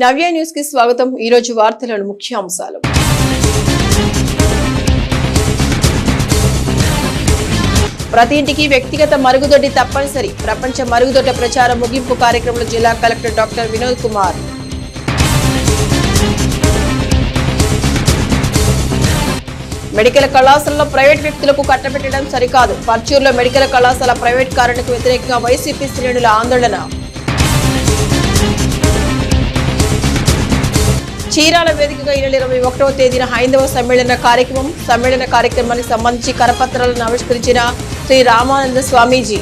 నవ్య న్యూస్కి స్వాగతం. ఈరోజు వార్తలను ముఖ్యాంశాలు ప్రతి ఇంటికి వ్యక్తిగత మరుగుదొడ్డి తప్పనిసరి. ప్రపంచ మరుగుదొడ్డ ప్రచార ముగింపు కార్యక్రమంలో జిల్లా collector doctor Vinod Kumar. Medical కళాశాలలో ప్రైవేట్ వ్యక్తులకు కట్టబెట్టడం సరికాదు. పర్చూరులో మెడికల్ కళాశాల ప్రైవేట్ కారణకు వ్యతిరేకంగా వైసీపీ శ్రేణుల ఆందోళన. చీరాల వేదికగా ఈ నెల ఇరవై ఒకటవ తేదీన హైందవ సమ్మేళన కార్యక్రమం సమ్మేళన కార్యక్రమానికి సంబంధించి కరపత్రాలను ఆవిష్కరించిన శ్రీ రామానంద స్వామీజీ.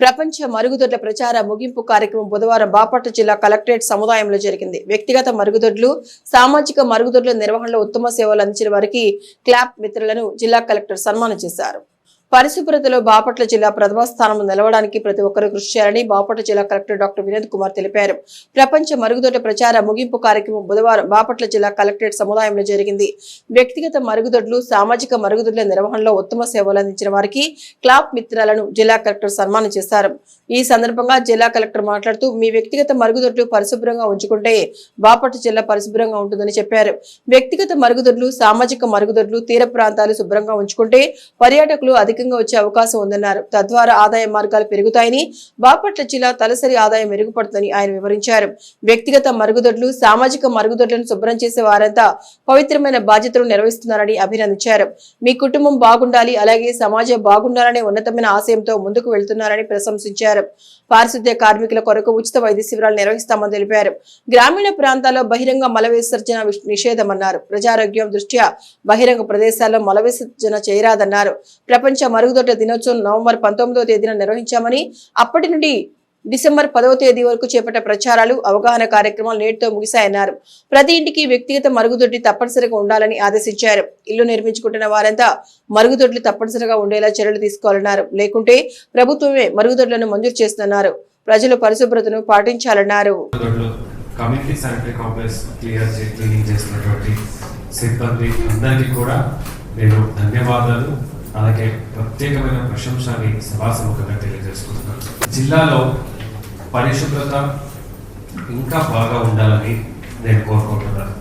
ప్రపంచ మరుగుదొడ్ల ప్రచార ముగింపు కార్యక్రమం బుధవారం బాపట్ల జిల్లా కలెక్టరేట్ సముదాయంలో జరిగింది. వ్యక్తిగత మరుగుదొడ్లు సామాజిక మరుగుదొడ్ల నిర్వహణలో ఉత్తమ సేవలు అందించిన వారికి క్లాప్ మిత్రులను జిల్లా కలెక్టర్ సన్మానం చేశారు. పరిశుభ్రతలో బాపట్ల జిల్లా ప్రథమ స్థానంలో నిలవడానికి ప్రతి ఒక్కరూ కృషి చేయాలని బాపట్ల జిల్లా కలెక్టర్ డాక్టర్ వినోద్ కుమార్ తెలిపారు. ప్రపంచ మరుగుదొడ్ల ప్రచార ముగింపు కార్యక్రమం బుధవారం బాపట్ల జిల్లా కలెక్టరేట్ సముదాయంలో జరిగింది. వ్యక్తిగత మరుగుదొడ్లు సామాజిక మరుగుదొడ్ల నిర్వహణలో ఉత్తమ సేవలు అందించిన వారికి క్లాప్ మిత్రాలను జిల్లా కలెక్టర్ సన్మానం చేశారు. ఈ సందర్భంగా జిల్లా కలెక్టర్ మాట్లాడుతూ మీ వ్యక్తిగత మరుగుదొడ్లు పరిశుభ్రంగా ఉంచుకుంటే బాపట్ల జిల్లా పరిశుభ్రంగా ఉంటుందని చెప్పారు. వ్యక్తిగత మరుగుదొడ్లు సామాజిక మరుగుదొడ్లు తీర ప్రాంతాలు శుభ్రంగా ఉంచుకుంటే పర్యాటకులు అధికంగా వచ్చే అవకాశం ఉందన్నారు. తద్వారా ఆదాయ మార్గాలు పెరుగుతాయని బాపట్ల జిల్లా తలసరి ఆదాయం మెరుగుపడుతుందని ఆయన వివరించారు. వ్యక్తిగత మరుగుదొడ్లు సామాజిక మరుగుదొడ్లను శుభ్రం చేసే వారంతా పవిత్రమైన బాధ్యతలు నిర్వహిస్తున్నారని అభినందించారు. మీ కుటుంబం బాగుండాలి అలాగే సమాజం బాగుండాలనే ఉన్నతమైన ఆశయంతో ముందుకు వెళ్తున్నారని ప్రశంసించారు. పారిశుద్ధ్య కార్మికుల కొరకు ఉచిత వైద్య శిబిరాలు నిర్వహిస్తామని తెలిపారు. గ్రామీణ ప్రాంతాల్లో బహిరంగ మల విసర్జన నిషేధమన్నారు. ప్రజారోగ్యం దృష్ట్యా బహిరంగ ప్రదేశాల్లో మల విసర్జన చేయరాదన్నారు. ప్రపంచ మరుగుదొడ్ల దినోత్సవం నవంబర్ పంతొమ్మిదో తేదీన నిర్వహించామని అప్పటి నుండి డిసెంబర్ పదవ తేదీ వరకు చేపట్ట ప్రచారాలు అవగాహన కార్యక్రమాలు నేటితో ముగిశాయన్నారు. ప్రతి ఇంటికి వ్యక్తిగత మరుగుదొడ్డి తప్పనిసరిగా ఉండాలని ఆదేశించారు. ఇల్లు నిర్మించుకుంటున్న వారంతా మరుగుదొడ్లు తప్పనిసరిగా ఉండేలా చర్యలు తీసుకోవాలన్నారు. లేకుంటే ప్రభుత్వమే మరుగుదొడ్లను మంజూరు చేస్తున్నారు ప్రజలు పరిశుభ్రతను పాటించాలన్నారు. Community sanitary complex clear cleaning సిబ్బంది అందరికీ కూడా నేను ధన్యవాదాలు. అలాగే ప్రత్యేకమైన ప్రశంసని సభాసముఖంగా తెలియజేసుకుంటున్నాను. జిల్లాలో పరిశుభ్రత ఇంకా బాగా ఉండాలని నేను కోరుకుంటున్నాను.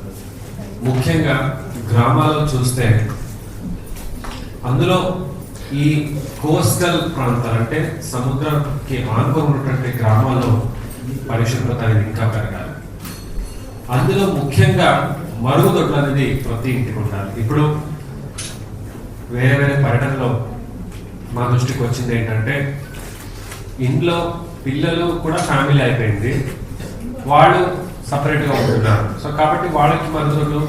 ముఖ్యంగా గ్రామాల్లో చూస్తే అందులో ఈ కోస్టల్ ప్రాంతాలు అంటే సముద్రానికి ఆనుకొని ఉన్నటువంటి గ్రామాల్లో పరిశుభ్రత అనేది ఇంకా పెరగాలి. అందులో ముఖ్యంగా మరుగుదొడ్లు అనేది ప్రతి ఇంటికి ఉండాలి. ఇప్పుడు వేరే వేరే పర్యటనలో మా దృష్టికి వచ్చింది ఏంటంటే ఇంట్లో పిల్లలు కూడా ఫ్యామిలీ అయిపోయింది. వాళ్ళు సపరేట్గా ఉంటున్నారు. సో కాబట్టి వాళ్ళకి మరుగుదొడ్లు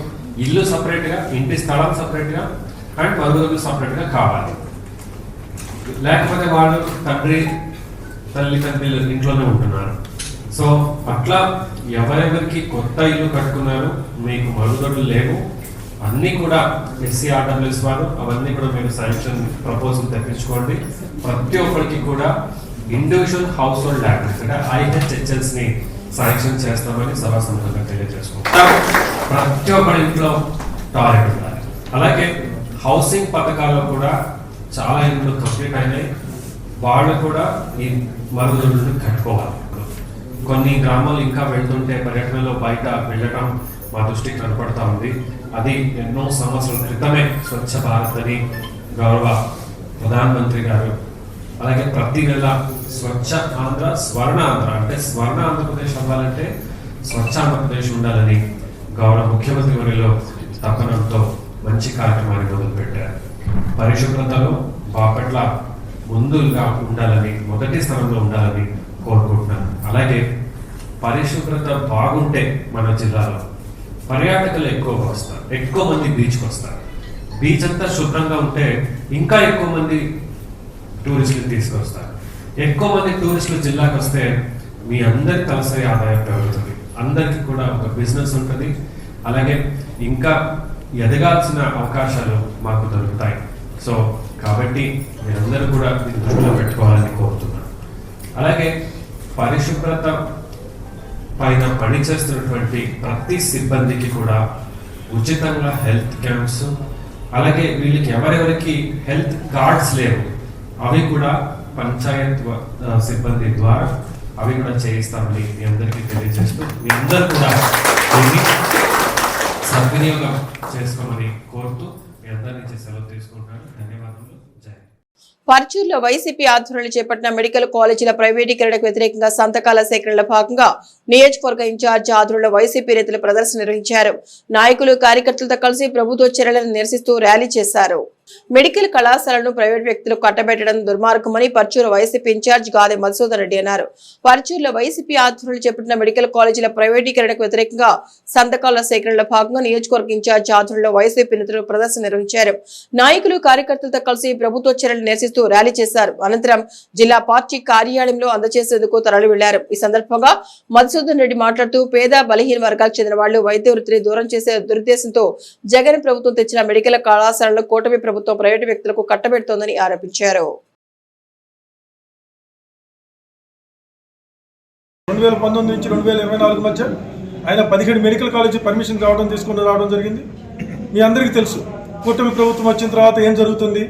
ఇల్లు సపరేట్గా ఇంటి స్థలం సపరేట్గా అండ్ మరుగుదొడ్లు సపరేట్గా కావాలి. లేకపోతే వాళ్ళు తండ్రి తల్లి తండ్రి ఇంట్లోనే ఉంటున్నారు. సో అట్లా ఎవరెవరికి కొత్త ఇల్లు కట్టుకున్నారు మీకు మరుగుదొడ్లు లేవు. అన్నీ కూడా ఎస్సీ ఆర్డర్లు ఇస్తారు అవన్నీ కూడా మీరు శాంక్షన్ ప్రపోజల్ తెప్పించుకోండి. ప్రతి ఒక్కరికి కూడా ఇండివిజువల్ హౌస్ హోల్డ్ యాక్ట్ అంటే ఐహెచ్హెచ్ఎల్స్ని శాంక్షన్ చేస్తామని సభా సముఖంగా తెలియజేసుకుంటాం ప్రతి ఒక్కరి ఇంట్లో టాయిలెట్ ఉండాలి. అలాగే హౌసింగ్ పథకాల్లో కూడా చాలా ఇంట్లో కంప్లీట్ అయినాయి. వాళ్ళు కూడా ఈ మరుగుదొడ్లను కట్టుకోవాలి. కొన్ని గ్రామాలు ఇంకా వెళ్తుంటే పర్యటనలో బయట వెళ్ళటం మా దృష్టికి కనపడతా ఉంది. అది ఎన్నో సంవత్సరాల క్రితమే స్వచ్ఛ భారత్ అని గౌరవ ప్రధానమంత్రి గారు అలాగే ప్రతి నెల స్వచ్ఛ ఆంధ్ర స్వర్ణ ఆంధ్ర అంటే స్వర్ణ ఆంధ్రప్రదేశ్ అవ్వాలంటే స్వచ్ఛ ఆంధ్రప్రదేశ్ ఉండాలని గౌరవ ముఖ్యమంత్రి వర్యులో తపనంతో మంచి కార్యక్రమాన్ని మొదలుపెట్టారు. పరిశుభ్రతలో బాపట్ల ముందుగా ఉండాలని మొదటి స్థానంలో ఉండాలని కోరుకుంటున్నాను. అలాగే పరిశుభ్రత బాగుంటే మన జిల్లాలో పర్యాటకులు ఎక్కువగా వస్తారు ఎక్కువ మంది బీచ్కి వస్తారు. బీచ్ అంతా శుభ్రంగా ఉంటే ఇంకా ఎక్కువ మంది టూరిస్టులు తీసుకొస్తారు. ఎక్కువ మంది టూరిస్టులు జిల్లాకు వస్తే మీ అందరికి తలసరి ఆదాయం పెరుగుతుంది. అందరికీ కూడా ఒక బిజినెస్ ఉంటుంది. అలాగే ఇంకా ఎదగాల్సిన అవకాశాలు మాకు దొరుకుతాయి. సో కాబట్టి మీరందరూ కూడా దీన్ని దృష్టిలో పెట్టుకోవాలని కోరుతున్నాను. అలాగే పరిశుభ్రత పైన పనిచేస్తున్నటువంటి ప్రతి సిబ్బందికి కూడా ఉచితంగా హెల్త్ క్యాంప్స్ అలాగే వీళ్ళకి ఎవరెవరికి హెల్త్ కార్డ్స్ లేవు అవి కూడా పంచాయత్ వ- సిబ్బంది ద్వారా అవి కూడా చేయిస్తామని మీ అందరికీ తెలియజేస్తూ మీ అందరూ కూడా దీన్ని సద్వినియోగం చేసుకోమని కోరుతూ మీ అందరి నుంచి సెలవు తీసుకుంటాను పర్చూరులో వైసీపీ ఆధ్వర్యంలో చేపట్టిన మెడికల్ కాలేజీల ప్రైవేటీకరణకు వ్యతిరేకంగా సంతకాల సేకరణలో భాగంగా నియోజకవర్గ ఇన్ఛార్జ్ ఆధ్వర్యంలో వైసీపీ నేతలు ప్రదర్శన నిర్వహించారు. నాయకులు కార్యకర్తలతో కలిసి ప్రభుత్వ చర్యలను నిరసిస్తూ ర్యాలీ చేశారు. మెడికల్ కళాశాలను ప్రైవేట్ వ్యక్తులు కట్టబెట్టడం దుర్మార్గమని పర్చూరు వైసీపీ ఇన్ఛార్జ్ గాది మధుసూదన్ రెడ్డి అన్నారు. పర్చూరులో వైసీపీ ఆధ్వర్యంలో చేపట్టిన మెడికల్ కాలేజీల ప్రైవేటీకరణకు వ్యతిరేకంగా సంతకాల సేకరణలో భాగంగా నియోజకవర్గ ఇన్ఛార్జ్ ఆధ్వర్యంలో వైసీపీ నేతలు ప్రదర్శన నిర్వహించారు. నాయకులు కార్యకర్తలతో కలిసి ప్రభుత్వ చర్యలు నిరసిస్తూ ర్యాలీ చేశారు. అనంతరం జిల్లా పార్టీ కార్యాలయంలో అందజేసేందుకు తరలి వెళ్ళారు. ఈ సందర్భంగా మధుసూదన్ రెడ్డి మాట్లాడుతూ పేద బలహీన వర్గాలకు చెందిన వాళ్ళు వైద్య వృత్తిని దూరం చేసే దురుద్దేశంతో జగన్ ప్రభుత్వం తెచ్చిన మెడికల్ కళాశాలను కూటమి ప్రభుత్వం ప్రైవేటు వ్యక్తులకు కట్టబెడుతోందని ఆరోపించారు. రెండు వేల పంతొమ్మిది నుంచి రెండు వేల ఇరవై నాలుగు మధ్య ఆయన పదిహేడు మెడికల్ కాలేజీ పర్మిషన్ కావడం తీసుకుని రావడం జరిగింది. మీ అందరికీ తెలుసు కూటమి ప్రభుత్వం వచ్చిన తర్వాత ఏం జరుగుతుంది?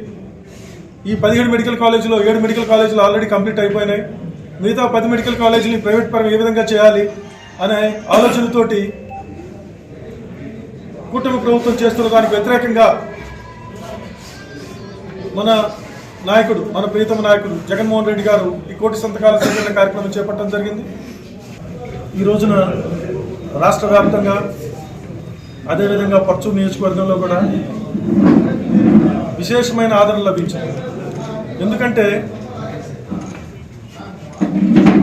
ఈ పదిహేడు మెడికల్ కాలేజీలో ఏడు మెడికల్ కాలేజీలు ఆల్రెడీ కంప్లీట్ అయిపోయినాయి. మిగతా పది మెడికల్ కాలేజీని ప్రైవేట్ పరం ఏ విధంగా చేయాలి అనే ఆలోచనతోటి కూటమి ప్రభుత్వం చేస్తున్న దానికి వ్యతిరేకంగా మన నాయకుడు మన ప్రీతమ నాయకుడు జగన్మోహన్ రెడ్డి గారు ఈ కోటి సంతకాల సేకరణ కార్యక్రమం చేపట్టడం జరిగింది. ఈ రోజున రాష్ట్ర వ్యాప్తంగా అదేవిధంగా పర్చూరు నియోజకవర్గంలో కూడా విశేషమైన ఆదరణ లభించింది. ఎందుకంటే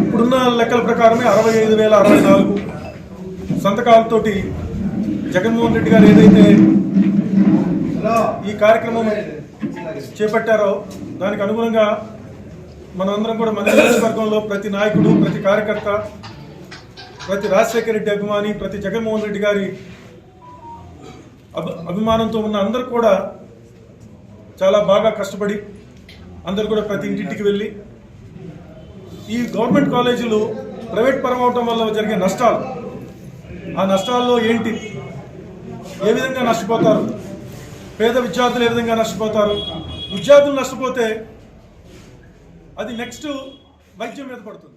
ఇప్పుడున్న లెక్కల ప్రకారమే అరవై ఐదు వేల అరవై నాలుగు సంతకాలతోటి జగన్మోహన్ రెడ్డి గారు ఏదైతే ఈ కార్యక్రమం చేపట్టారో దానికి అనుగుణంగా మనందరం కూడా మన నియోజకవర్గంలో ప్రతి నాయకుడు ప్రతి కార్యకర్త ప్రతి రాజశేఖర రెడ్డి అభిమాని ప్రతి జగన్మోహన్ రెడ్డి గారి అభి అభిమానంతో ఉన్న అందరూ కూడా చాలా బాగా కష్టపడి అందరూ కూడా ప్రతి ఇంటింటికి వెళ్ళి ఈ గవర్నమెంట్ కాలేజీలు ప్రైవేట్ పరం అవటం వల్ల జరిగే నష్టాలు. ఆ నష్టాల్లో ఏంటి? ఏ విధంగా నష్టపోతారు? పేద విద్యార్థులు ఏ విధంగా నష్టపోతారు? విద్యార్థులు నష్టపోతే అది నెక్స్ట్ వైద్యం మీద పడుతుంది.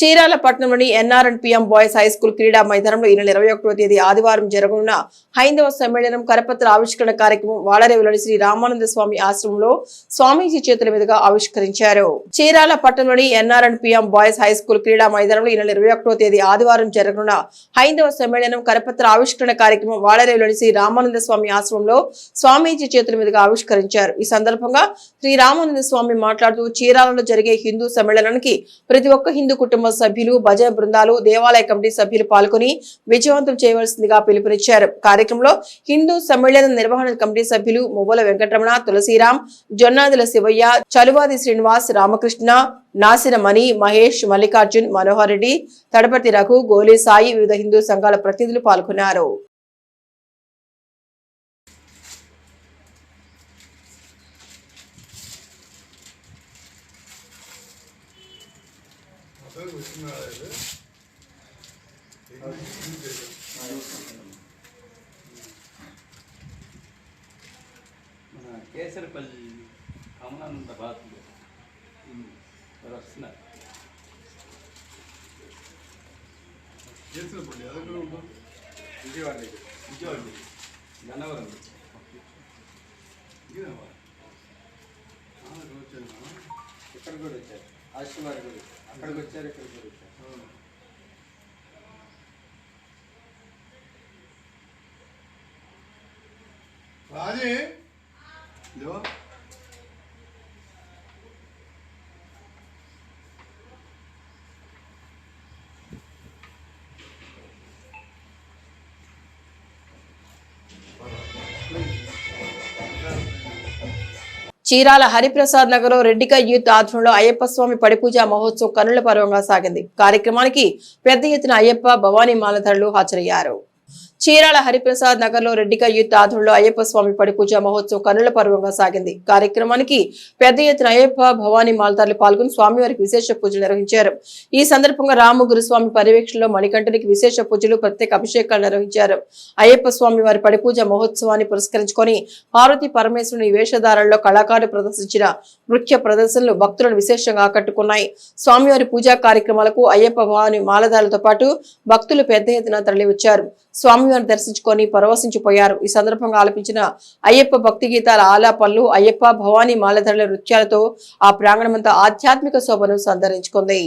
చీరాల పట్టణంలోని NRN PM boys high school క్రీడా మైదానంలో ఈ నెల ఇరవై ఒకటో తేదీ ఆదివారం జరగనున్న హైందవ సమ్మేళనం కరపత్ర ఆవిష్కరణ కార్యక్రమం వాడరేవులోని శ్రీ రామానంద స్వామి ఆశ్రమంలో స్వామీజీ చేతుల మీదుగా ఆవిష్కరించారు. చీరాల పట్టణంలోని NRN PM boys high school క్రీడా మైదానంలో ఈ నెల ఇరవై ఒకటో తేదీ ఆదివారం జరగనున్న హైందవ సమ్మేళనం కరపత్ర ఆవిష్కరణ కార్యక్రమం వాడరేవులోని శ్రీ రామానంద స్వామి ఆశ్రమంలో స్వామీజీ చేతుల మీదుగా ఆవిష్కరించారు. ఈ సందర్భంగా శ్రీ రామానంద స్వామి మాట్లాడుతూ చీరాలలో జరిగే హిందూ సమ్మేళనానికి ప్రతి ఒక్క హిందూ కుటుంబం సభ్యులు భజన బృందాలు దేవాలయ కమిటీ సభ్యులు పాల్గొని విజయవంతం చేయవలసిందిగా పిలుపునిచ్చారు. కార్యక్రమంలో హిందూ సమ్మేళన నిర్వహణ కమిటీ సభ్యులు మువ్వల వెంకటరమణ తులసిరామ్ జొన్నాదుల శివయ్య చలువాది శ్రీనివాస్ రామకృష్ణ నాసినమణి మహేష్ మల్లికార్జున్ మనోహర్ రెడ్డి తడపతి రఘు గోలీ సాయి వివిధ హిందూ సంఘాల ప్రతినిధులు పాల్గొన్నారు. మన కేసరిపల్లి కమలానంద బాతులు వారు వస్తున్నారు విజయవాడ దగ్గర విజయవాడ దగ్గర గన్నవరం ఇక్కడ కూడా వచ్చారు ఆశీర్వాద్ కూడా వచ్చారు. అక్కడికి వచ్చారు ఇక్కడికి కూడా వచ్చారు రాజీ? ఇదిగో. చీరాల హరిప్రసాద్ నగర్ రెడ్డిక యూత్ ఆధ్వర్యంలో అయ్యప్ప స్వామి పడిపూజ మహోత్సవం కనుల పర్వంగా సాగింది. కార్యక్రమానికి పెద్ద ఎత్తున అయ్యప్ప భవానీ మాలధరులు హాజరయ్యారు. చీరాల హరిప్రసాద్ నగర్లో రెడ్డిక యూత్ ఆధ్వర్యంలో అయ్యప్ప స్వామి పడి పూజ మహోత్సవం కన్నుల పర్వంగా సాగింది. కార్యక్రమానికి పెద్ద ఎత్తున అయ్యప్ప భవానీ మాల్దార్లు పాల్గొని స్వామివారికి విశేష పూజలు నిర్వహించారు. ఈ సందర్భంగా రాము గురుస్వామి పర్యవేక్షణలో మణికంఠనికి విశేష పూజలు ప్రత్యేక అభిషేకాలు నిర్వహించారు. అయ్యప్ప స్వామి వారి పడి పూజ మహోత్సవాన్ని పురస్కరించుకొని పార్వతి పరమేశ్వరుని వేషధారల్లో కళాకారులు ప్రదర్శించిన నృత్య ప్రదర్శనలు భక్తులను విశేషంగా ఆకట్టుకున్నాయి. స్వామివారి పూజా కార్యక్రమాలకు అయ్యప్ప భవాని మాలదారులతో పాటు భక్తులు పెద్ద ఎత్తున తరలివచ్చారు. స్వామివారిని దర్శించుకొని పరవశించిపోయారు. ఈ సందర్భంగా ఆలపించిన అయ్యప్ప భక్తి గీతాల ఆలాపనలు అయ్యప్ప భవానీ మాలధరల నృత్యాలతో ఆ ప్రాంగణమంతా ఆధ్యాత్మిక శోభను సంతరించుకుంది.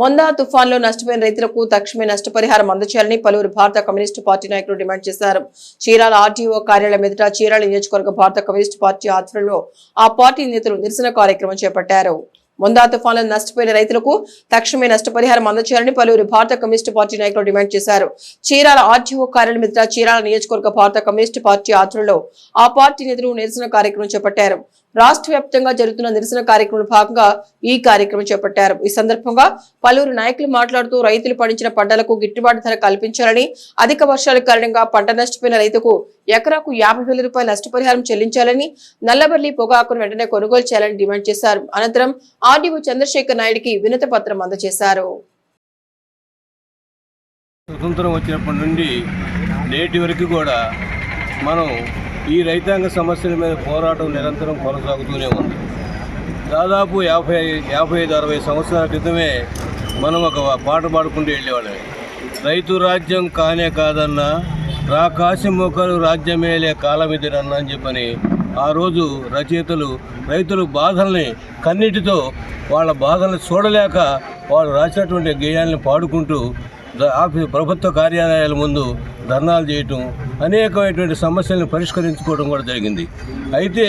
మొందా తుఫాన్లో నష్టపోయిన రైతులకు తక్షణమే నష్టపరిహారం అందచేయాలని పలువురు భారత కమ్యూనిస్టు పార్టీ నాయకులు డిమాండ్ చేశారు. చీరాల ఆర్టీఓ కార్యాలయం ఎదుట చీరాల నియోజకవర్గ భారత కమ్యూనిస్టు పార్టీ ఆధ్వర్యంలో ఆ పార్టీ నేతలు నిరసన కార్యక్రమం చేపట్టారు. మొందా తుఫాన్లో నష్టపోయిన రైతులకు తక్షణమే నష్టపరిహారం అందచేయాలని పలువురు భారత కమ్యూనిస్టు పార్టీ నాయకులు డిమాండ్ చేశారు. చీరాల ఆర్టీఓ కార్యాలయం ఎదుట చీరాల నియోజకవర్గ భారత కమ్యూనిస్టు పార్టీ ఆధ్వర్యంలో ఆ పార్టీ నేతలు నిరసన కార్యక్రమం చేపట్టారు. రాష్ట్ర వ్యాప్తంగా జరుగుతున్న నిరసన కార్యక్రమంలో భాగంగా ఈ కార్యక్రమం చేపట్టారు. ఈ సందర్భంగా పలువురు నాయకులు మాట్లాడుతూ రైతులు పండించిన పంటలకు గిట్టుబాటు ధర కల్పించాలని అధిక వర్షాల కారణంగా పంట నష్టపోయిన రైతుకు ఎకరాకు యాభై వేల రూపాయల నష్టపరిహారం చెల్లించాలని నల్లబల్లి పొగాకును వెంటనే కొనుగోలు చేయాలని డిమాండ్ చేశారు. అనంతరం ఆర్డీఓ చంద్రశేఖర్ నాయుడికి వినతి పత్రం అందజేశారు. స్వతంత్రం వచ్చినప్పటి నుండి నేటి వరకు కూడా మనం ఈ రైతాంగ సమస్యల మీద పోరాటం నిరంతరం కొనసాగుతూనే ఉంది. దాదాపు యాభై యాభై ఐదు అరవై సంవత్సరాల క్రితమే మనం ఒక పాట పాడుకుంటూ వెళ్ళేవాళ్ళం. రైతు రాజ్యం కానే కాదన్నా రాకాసి మొక్కలు రాజ్యమేలే కాలమిదిరన్నా అని చెప్పని ఆ రోజు రచయితలు రైతుల బాధల్ని కన్నిటితో వాళ్ళ బాధల్ని చూడలేక వాళ్ళు రాసినటువంటి గేయాల్ని పాడుకుంటూ ఆఫీస్ ప్రభుత్వ కార్యాలయాల ముందు ధర్నాలు చేయటం అనేకమైనటువంటి సమస్యలను పరిష్కరించుకోవడం కూడా జరిగింది. అయితే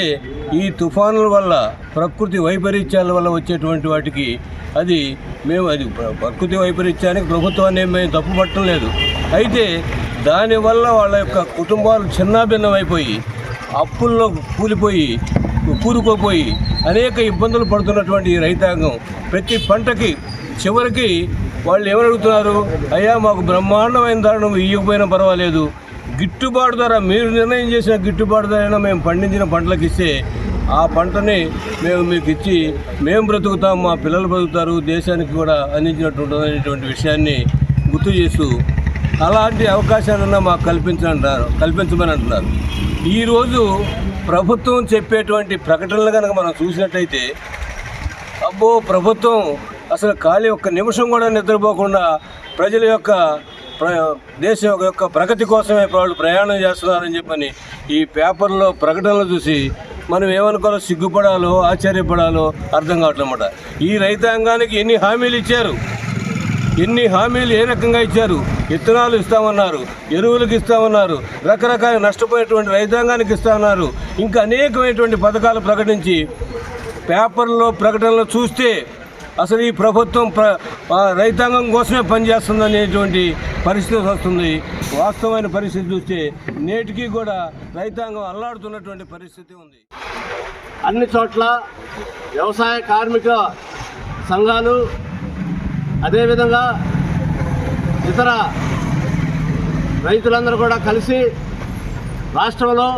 ఈ తుఫానుల వల్ల ప్రకృతి వైపరీత్యాల వల్ల వచ్చేటువంటి వాటికి అది మేము అది ప్ర- ప్రకృతి వైపరీత్యానికి ప్రభుత్వాన్ని మేము తప్పు పట్టడం లేదు. అయితే దానివల్ల వాళ్ళ యొక్క కుటుంబాలు చిన్నాభిన్నమైపోయి అప్పుల్లో కూలిపోయి కూరుకోపోయి అనేక ఇబ్బందులు పడుతున్నటువంటి ఈ రైతాంగం ప్రతి పంటకి చివరికి వాళ్ళు ఏమడుగుతున్నారు అయ్యా మాకు బ్రహ్మాండమైన ధర నువ్వు ఇవ్వకపోయినా పర్వాలేదు. గిట్టుబాటు ధర మీరు నిర్ణయం చేసిన గిట్టుబాటు ధర మేము పండించిన పంటలకు ఇస్తే ఆ పంటని మేము మీకు ఇచ్చి మేము బ్రతుకుతాం మా పిల్లలు బ్రతుకుతారు దేశానికి కూడా అందించినట్టు అనేటువంటి విషయాన్ని గుర్తు చేస్తూ అలాంటి అవకాశాలన్నా మాకు కల్పించంటారు కల్పించమని అంటున్నారు ఈరోజు ప్రభుత్వం చెప్పేటువంటి ప్రకటనలు కనుక మనం చూసినట్టయితే అబ్బో ప్రభుత్వం అసలు ఖాళీ ఒక్క నిమిషం కూడా నిద్రపోకుండా ప్రజల యొక్క ప్ర దేశం యొక్క ప్రగతి కోసమే వాళ్ళు ప్రయాణం చేస్తున్నారని చెప్పని ఈ పేపర్లో ప్రకటనలు చూసి మనం ఏమనుకోవాలో సిగ్గుపడాలో ఆశ్చర్యపడాలో అర్థం కావట్లన్నమాట ఈ రైతాంగానికి ఎన్ని హామీలు ఇచ్చారు? ఎన్ని హామీలు ఏ రకంగా ఇచ్చారు? విత్తనాలు ఇస్తామన్నారు ఎరువులకు ఇస్తామన్నారు రకరకాల నష్టపోయేటువంటి రైతాంగానికి ఇస్తామన్నారు ఇంకా అనేకమైనటువంటి పథకాలు ప్రకటించి పేపర్లో ప్రకటనలు చూస్తే అసలు ఈ ప్రభుత్వం ప్ర రైతాంగం కోసమే పనిచేస్తుంది అనేటువంటి పరిస్థితి వస్తుంది. వాస్తవమైన పరిస్థితి చూస్తే నేటికి కూడా రైతాంగం అల్లాడుతున్నటువంటి పరిస్థితి ఉంది. అన్ని చోట్ల వ్యవసాయ కార్మిక సంఘాలు అదేవిధంగా ఇతర రైతులందరూ కూడా కలిసి రాష్ట్రంలో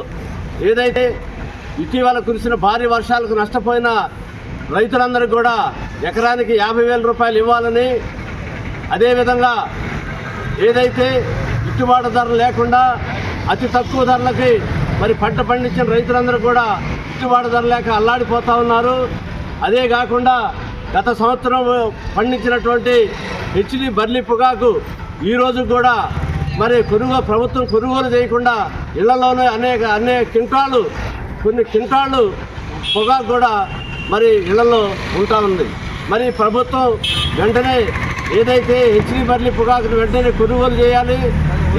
ఏదైతే ఇటీవల కురిసిన భారీ వర్షాలకు నష్టపోయిన రైతులందరికీ కూడా ఎకరానికి యాభై వేల రూపాయలు ఇవ్వాలని అదేవిధంగా ఏదైతే గిట్టుబాటు ధర లేకుండా అతి తక్కువ ధరలకి మరి పంట పండించిన రైతులందరూ కూడా గిట్టుబాటు ధర లేక అల్లాడిపోతూ ఉన్నారు. అదే కాకుండా గత సంవత్సరం పండించినటువంటి హెచ్డి బర్లీ పొగాకు ఈరోజు కూడా మరి కొనుగోలు ప్రభుత్వం కొనుగోలు చేయకుండా ఇళ్ళలోనే అనేక అనేక కింటాళ్ళు కొన్ని కింటాళ్ళు పొగాకు కూడా మరి ఇళ్ళలో ఉంటా ఉంది. మరి ప్రభుత్వం వెంటనే ఏదైతే హెచ్డి బర్లీ పొగాకును వెంటనే కొనుగోలు చేయాలి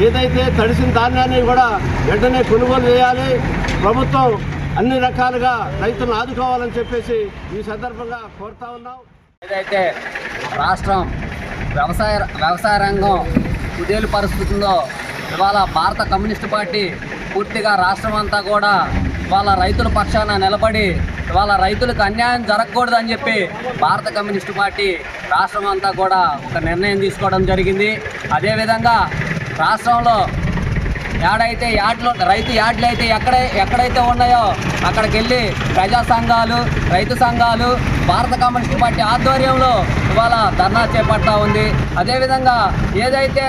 ఏదైతే తడిసిన ధాన్యాన్ని కూడా వెంటనే కొనుగోలు చేయాలి ప్రభుత్వం అన్ని రకాలుగా రైతులను ఆదుకోవాలని చెప్పేసి ఈ సందర్భంగా కోరుతా ఉన్నాం. ఏదైతే రాష్ట్రం వ్యవసాయ వ్యవసాయ రంగం కుదేలు పరిస్థితుందో ఇవాళ భారత కమ్యూనిస్ట్ పార్టీ పూర్తిగా రాష్ట్రం అంతా కూడా ఇవాళ రైతుల పక్షాన నిలబడి ఇవాళ రైతులకు అన్యాయం జరగకూడదని చెప్పి భారత కమ్యూనిస్ట్ పార్టీ రాష్ట్రం అంతా కూడా ఒక నిర్ణయం తీసుకోవడం జరిగింది. అదేవిధంగా రాష్ట్రంలో యాడైతే యాడ్లు రైతు యాడ్లు అయితే ఎక్కడ ఎక్కడైతే ఉన్నాయో అక్కడికి వెళ్ళి ప్రజా సంఘాలు రైతు సంఘాలు భారత కమ్యూనిస్ట్ పార్టీ ఆధ్వర్యంలో ఇవాళ ధర్నా చేపడతా ఉంది. అదేవిధంగా ఏదైతే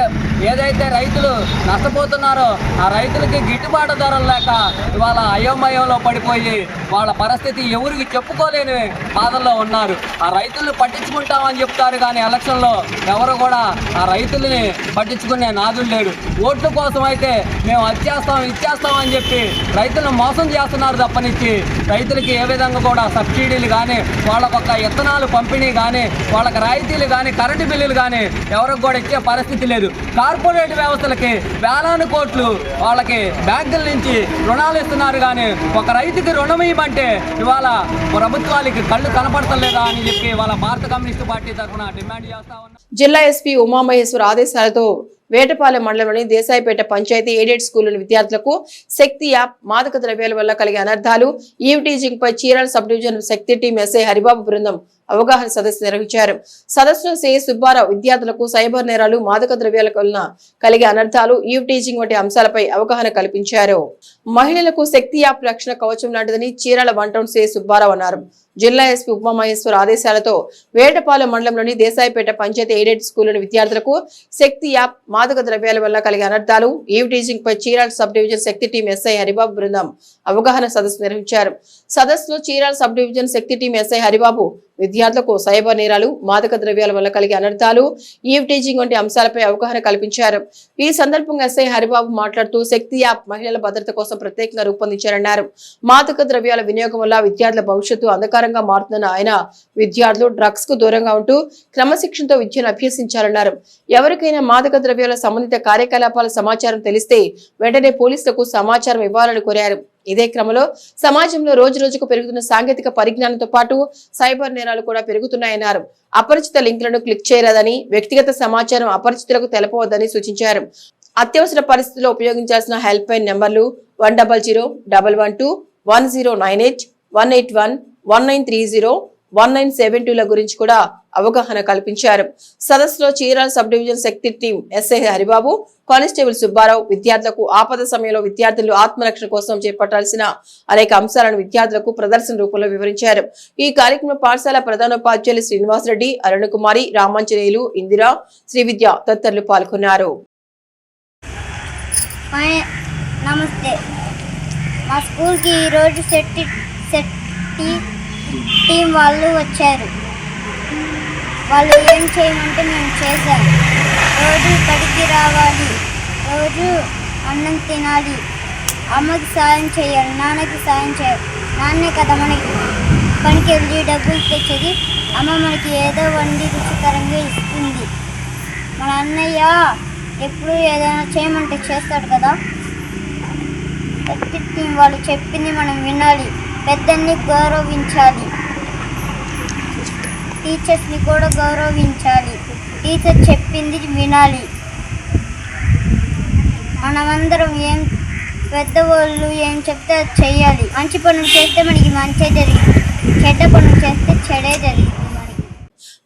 ఏదైతే రైతులు నష్టపోతున్నారో ఆ రైతులకి గిట్టుబాటు ధరలు లేక ఇవాళ అయోమయంలో పడిపోయి వాళ్ళ పరిస్థితి ఎవరికి చెప్పుకోలేని బాధల్లో ఉన్నారు. ఆ రైతులను పట్టించుకుంటామని చెప్తారు కానీ ఎలక్షన్లో ఎవరు కూడా ఆ రైతుల్ని పట్టించుకునే నాదులు లేడు ఓట్ల కోసం అయితే మేము అచ్చేస్తాం ఇచ్చేస్తామని అని చెప్పి రైతులను మోసం చేస్తున్నారు తప్పనిచ్చి రైతులకి ఏ విధంగా కూడా సబ్సిడీలు కానీ వాళ్ళకొక ఇత్తనాలు పంపిణీ కానీ వాళ్ళకి రాయితీలు కానీ కరెంటు బిల్లులు కానీ ఎవరికి కూడా ఇచ్చే పరిస్థితి లేదు. కార్పొరేట్ వ్యవస్థలకి వేలాను కోట్లు వాళ్ళకి బ్యాంకుల నుంచి రుణాలు ఇస్తున్నారు కానీ ఒక రైతుకి రుణం ఇవ్వమంటే ఇవాళ ప్రభుత్వాలకి కళ్ళు కనపడతలేదా అని చెప్పి వాళ్ళ భారత కమ్యూనిస్ట్ పార్టీ తరఫున డిమాండ్ చేస్తా ఉన్నా జిల్లా ఎస్పీ ఉమామహేశ్వర్ ఆదేశాలతో వేటపాలెం మండలంలోని దేశాయిపేట పంచాయతీ ఎయిడెడ్ స్కూల్లోని విద్యార్థులకు శక్తి యాప్ మాదక ద్రవ్యాల వల్ల కలిగే అనర్థాలు ఈవ్టీజింగ్ పై Chirala sub division Shakti team SI Haribabu బృందం అవగాహన సదస్సు నిర్వహించారు. సదస్సులో సి సుబ్బారావు విద్యార్థులకు సైబర్ నేరాలు మాదక ద్రవ్యాల వలన కలిగే అనర్థాలు ఈవ్ టీచింగ్ వంటి అంశాలపై అవగాహన కల్పించారు. మహిళలకు శక్తి యాప్ రక్షణ కవచం లాంటిదని Chirala one town C Subbarao అన్నారు. జిల్లా ఎస్పీ ఉమామహేశ్వర్ ఆదేశాలతో వేటపాలెం మండలంలోని దేశాయిపేట పంచాయతీ ఎయిడెడ్ స్కూల్లోని విద్యార్థులకు శక్తి యాప్ మాదక ద్రవ్యాల వల్ల కలిగే అనర్థాలు ఈవ్ టీచింగ్ పై Chirala sub division Shakti team SI Haribabu బృందం అవగాహన సదస్సు నిర్వహించారు. సదస్సులో Chirala sub division Shakti team SI Haribabu విద్యార్థులకు సైబర్ నేరాలు మాదక ద్రవ్యాల వల్ల కలిగే అనర్థాలు ఈవ్ టీచింగ్ వంటి అంశాలపై అవగాహన కల్పించారు. ఈ సందర్భంగా ఎస్ఐ హరిబాబు మాట్లాడుతూ శక్తి యాప్ మహిళల భద్రత కోసం ప్రత్యేకంగా రూపొందించారన్నారు. మాదక ద్రవ్యాల వినియోగం వల్ల విద్యార్థుల భవిష్యత్తు ఆధారంగా మారుతుందన్న ఆయన విద్యార్థులు డ్రగ్స్కు దూరంగా ఉంటూ క్రమశిక్షణతో విద్యను అభ్యసించాలన్నారు. ఎవరికైనా మాదక ద్రవ్యాల సంబంధిత కార్యకలాపాల సమాచారం తెలిస్తే వెంటనే పోలీసులకు సమాచారం ఇవ్వాలని కోరారు. ఇదే క్రమంలో సమాజంలో రోజు రోజుకు పెరుగుతున్న సాంకేతిక పరిజ్ఞానంతో పాటు సైబర్ నేరాలు కూడా పెరుగుతున్నాయన్నారు. అపరిచిత లింకులను క్లిక్ చేయరాదని వ్యక్తిగత సమాచారం అపరిచితులకు తెలపవద్దని సూచించారు. అత్యవసర పరిస్థితుల్లో ఉపయోగించాల్సిన హెల్ప్ లైన్ నెంబర్లు one double zero double one two one zero nine eight one eight one one nine three zero one nine seven టూల గురించి కూడా అవగాహన కల్పించారు. సదస్సులో Chirala sub division Shakti team SI Haribabu constable Subbarao విద్యార్థులకు ఆపద సమయంలో విద్యార్థులు ఆత్మరక్షణ కోసం చేపట్టాల్సిన అనేక అంశాలను విద్యార్థులకు ప్రదర్శన రూపంలో వివరించారు. ఈ కార్యక్రమ పాఠశాల ప్రధానోపాధ్యాయులు శ్రీనివాసరెడ్డి అరుణకుమారి రామాంజనేయులు ఇందిరా శ్రీ విద్య తదితరులు పాల్గొన్నారు. నమస్తే. మా స్కూల్కి ఈరోజు సెట్టి టీం వాళ్ళు వచ్చారు. వాళ్ళు ఏం చేయమంటే మేము చేశాం. రోజు ఇక్కడికి రావాలి. రోజు అన్నం తినాలి. అమ్మకి సాయం చేయాలి. నాన్నకి సాయం చేయాలి. నాన్నే కదా మనకి పనికి వెళ్ళి డబ్బులు తెచ్చేది. అమ్మ మనకి ఏదో వండి రుచికరంగా ఇస్తుంది. మన అన్నయ్య ఎప్పుడు ఏదైనా చేయమంటే చేస్తాడు కదా. వ్యక్తిత్వం వాళ్ళు చెప్పింది మనం వినాలి. పెద్దల్ని గౌరవించాలి. టీచర్స్ని కూడా గౌరవించాలి. టీచర్ చెప్పింది వినాలి. మనమందరం ఏం పెద్దవాళ్ళు ఏం చెప్తే అది చెయ్యాలి. మంచి పనులు చేస్తే మనకి మంచి జరిగింది చెడ్డ పనులు చేస్తే చెడే జరిగింది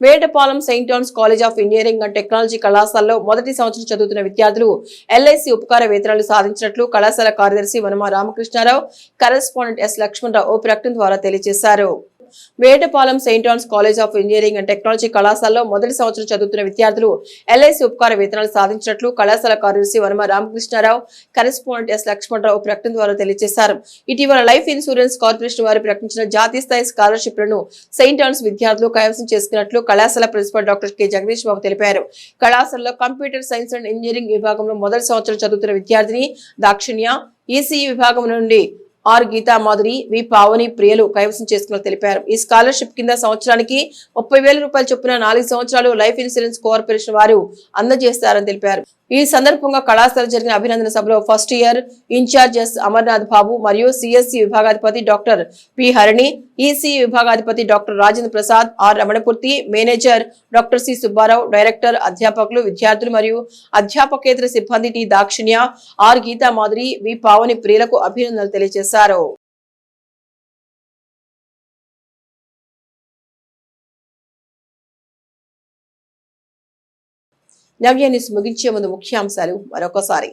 Metapalem Vetapalem Saint John's College of Engineering and Technology కళాశాలలో మొదటి సంవత్సరం చదువుతున్న విద్యార్థులు ఎల్ఐసి ఉపకార వేతనాలు సాధించినట్లు కళాశాల కార్యదర్శి వనమ రామకృష్ణారావు కరెస్పాండెంట్ ఎస్ లక్ష్మణరావు ఓ ప్రకటన ద్వారా తెలియజేశారు. Metapalem Saint John's College of Engineering and Technology కళాశాలలో మొదటి సంవత్సరం చదువుతున్న విద్యార్థులు ఎల్ఐసి ఉపకార వేతనాలు సాధించినట్లు కళాశాల కార్యదర్శి వర్మ రామకృష్ణారావు కరెస్పాండెంట్ ఎస్ లక్ష్మణరావు ప్రకటన ద్వారా తెలియజేశారు. ఇటీవల లైఫ్ ఇన్సూరెన్స్ కార్పొరేషన్ వారు ప్రకటించిన జాతీయ స్థాయి స్కాలర్షిప్లను సెయింట్ జాన్స్ విద్యార్థులు కైవసం చేసుకున్నట్లు కళాశాల principal doctor K Jagadish Babu తెలిపారు. కళాశాలలో కంప్యూటర్ సైన్స్ అండ్ ఇంజనీరింగ్ విభాగంలో మొదటి సంవత్సరం చదువుతున్న విద్యార్థిని దాక్షిణ్య ఈసీఈ విభాగం నుండి ఆర్ గీతా మాధురి వి పావని ప్రియలు కైవసం చేసుకున్నట్లు తెలిపారు. ఈ స్కాలర్షిప్ కింద సంవత్సరానికి ముప్పై వేల రూపాయల చొప్పున నాలుగు సంవత్సరాలు లైఫ్ ఇన్సూరెన్స్ కార్పొరేషన్ వారు అందజేస్తారని తెలిపారు. ఈ సందర్భంగా కళాశాల జరిగిన అభినందన సభలో first year incharges Amarnath Babu మరియు సిఎస్సి విభాగాధిపతి doctor P Harini EC విభాగాధిపతి doctor Rajendra Prasad R Ramanapurthi manager doctor C Subbarao director అధ్యాపకులు విద్యార్థులు మరియు అధ్యాపకేతర సిబ్బంది T Dakshinya R Geetha Madhuri V Pavani ప్రియులకు అభినందనలు తెలియజేశారు. నవ్య న్యూస్ ముగించే ముందు ముఖ్యాంశాలు మరొకసారి.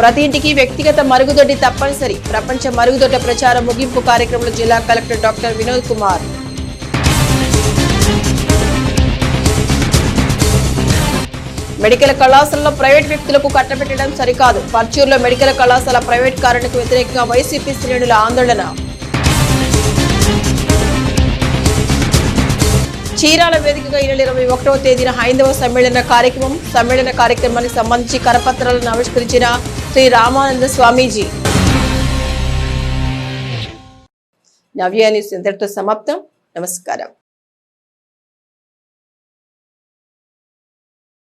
ప్రతి ఇంటికి వ్యక్తిగత మరుగుదొడ్డి తప్పనిసరి. ప్రపంచ మరుగుదొడ్డ ప్రచారం ముగింపు కార్యక్రమంలో జిల్లా collector doctor Vinod Kumar. Medical కళాశాలలో ప్రైవేట్ వ్యక్తులకు కట్టబెట్టడం సరికాదు. పర్చూరులో మెడికల్ కళాశాల ప్రైవేట్ కారణకు వ్యతిరేకంగా వైసీపీ శ్రేణుల ఆందోళన. చీరాల వేదికగా ఈ నెల ఇరవై ఒకటవ తేదీన హైందవ సమ్మేళన కార్యక్రమం సమ్మేళన కార్యక్రమానికి సంబంధించి కరపత్రాలను ఆవిష్కరించిన శ్రీ రామానంద స్వామీజీ. నవ్య న్యూస్ ఇంతటితో సమాప్తం. నమస్కారం.